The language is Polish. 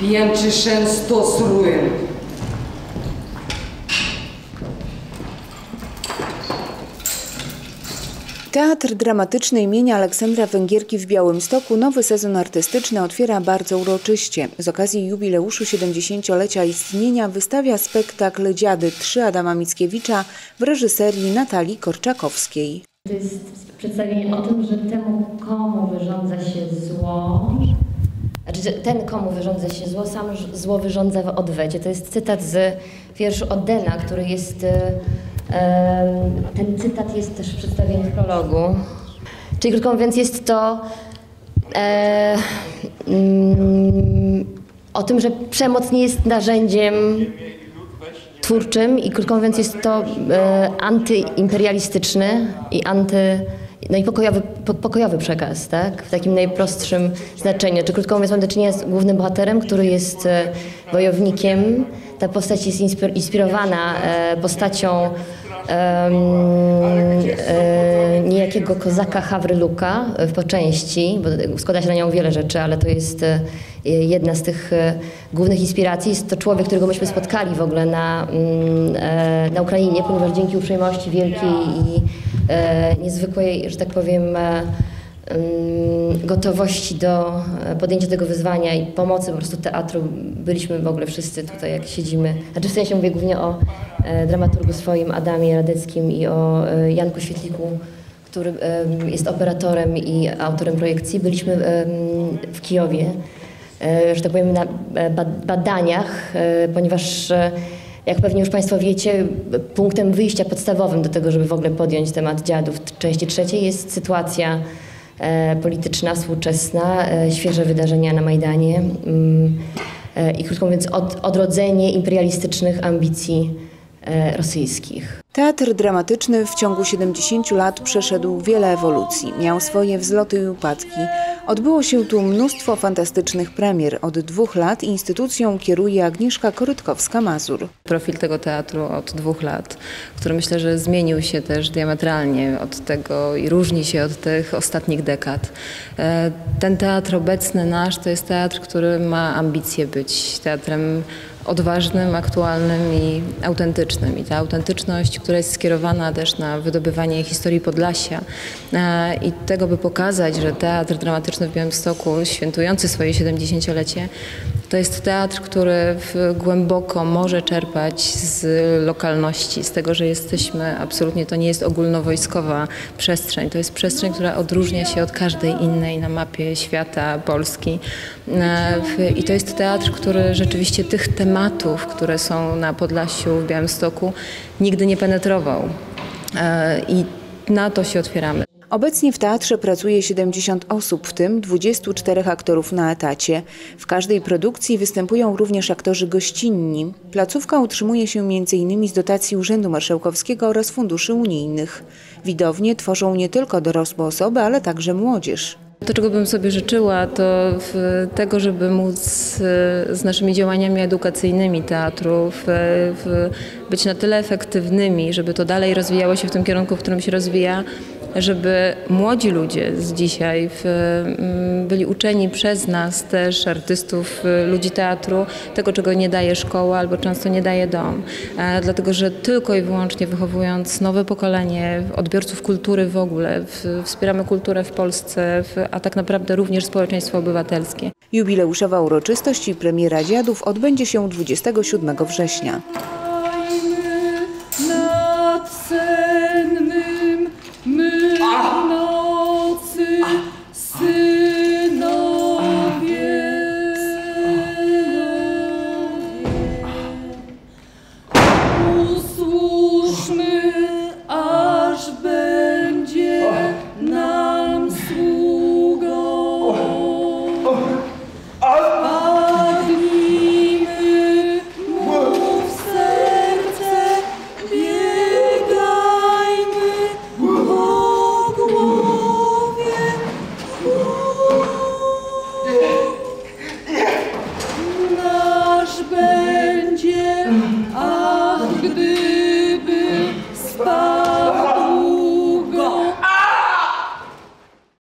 Jęczyszyn stos ruin. Teatr Dramatyczny imienia Aleksandra Węgierki w Białymstoku nowy sezon artystyczny otwiera bardzo uroczyście. Z okazji jubileuszu 70-lecia istnienia wystawia spektakl Dziady 3 Adama Mickiewicza w reżyserii Natalii Korczakowskiej. To jest przedstawienie o tym, że temu, komu wyrządza się zło, ten, komu wyrządza się zło, sam zło wyrządza w odwecie. To jest cytat z wierszu Odena, który jest. e, ten cytat jest też w prologu. Czyli krótko mówiąc, jest to e, mm, o tym, że przemoc nie jest narzędziem twórczym i krótko mówiąc jest to e, antyimperialistyczny i anty, no i pokojowy, po, pokojowy przekaz, tak? W takim najprostszym znaczeniu. Czy krótko mówiąc mamy do czynienia z głównym bohaterem, który jest e, wojownikiem. Ta postać jest inspir- inspirowana e, postacią e, niejakiego kozaka Hawryluka w po części, bo składa się na nią wiele rzeczy, ale to jest e, jedna z tych e, głównych inspiracji. Jest to człowiek, którego myśmy spotkali w ogóle na, mm, e, na Ukrainie, ponieważ dzięki uprzejmości wielkiej i e, niezwykłej, że tak powiem, e, mm, gotowości do e, podjęcia tego wyzwania i pomocy po prostu teatru. Byliśmy w ogóle wszyscy tutaj, jak siedzimy. Znaczy w sensie mówię głównie o e, dramaturgu swoim Adamie Radeckim i o e, Janku Świetliku, który jest operatorem i autorem projekcji. Byliśmy w Kijowie, e, że tak powiem, na e, ba- badaniach, e, ponieważ e, jak pewnie już Państwo wiecie, punktem wyjścia podstawowym do tego, żeby w ogóle podjąć temat dziadów części trzeciej jest sytuacja e, polityczna, współczesna, e, świeże wydarzenia na Majdanie mm, e, i krótko mówiąc od, odrodzenie imperialistycznych ambicji rosyjskich. Teatr dramatyczny w ciągu 70 lat przeszedł wiele ewolucji. Miał swoje wzloty i upadki. Odbyło się tu mnóstwo fantastycznych premier. Od dwóch lat instytucją kieruje Agnieszka Korytkowska-Mazur. profil tego teatru od dwóch lat, który myślę, że zmienił się też diametralnie od tego i różni się od tych ostatnich dekad. E, Ten teatr obecny nasz to jest teatr, który ma ambicje być teatrem odważnym, aktualnym i autentycznym. I ta autentyczność, która jest skierowana też na wydobywanie historii Podlasia e, i tego, by pokazać, że teatr dramatyczny w Białymstoku, świętujący swoje 70-lecie, to jest teatr, który głęboko może czerpać z lokalności, z tego, że jesteśmy, absolutnie to nie jest ogólnowojskowa przestrzeń, to jest przestrzeń, która odróżnia się od każdej innej na mapie świata, Polski. E, I to jest teatr, który rzeczywiście tych tematów, które są na Podlasiu, w Białymstoku, nigdy nie penetrował. E, I na to się otwieramy. Obecnie w teatrze pracuje 70 osób, w tym 24 aktorów na etacie. W każdej produkcji występują również aktorzy gościnni. Placówka utrzymuje się m.in. z dotacji Urzędu Marszałkowskiego oraz funduszy unijnych. Widownie tworzą nie tylko dorosłe osoby, ale także młodzież. To, czego bym sobie życzyła, to tego, żeby móc e, z naszymi działaniami edukacyjnymi teatru w, w być na tyle efektywnymi, żeby to dalej rozwijało się w tym kierunku, w którym się rozwija, żeby młodzi ludzie z dzisiaj w, mm, byli uczeni przez nas też, artystów, y, ludzi teatru, tego, czego nie daje szkoła albo często nie daje dom. E, Dlatego, że tylko i wyłącznie wychowując nowe pokolenie odbiorców kultury w ogóle, wspieramy kulturę w Polsce, a tak naprawdę również społeczeństwo obywatelskie. Jubileuszowa uroczystość i premiera dziadów odbędzie się 27 września.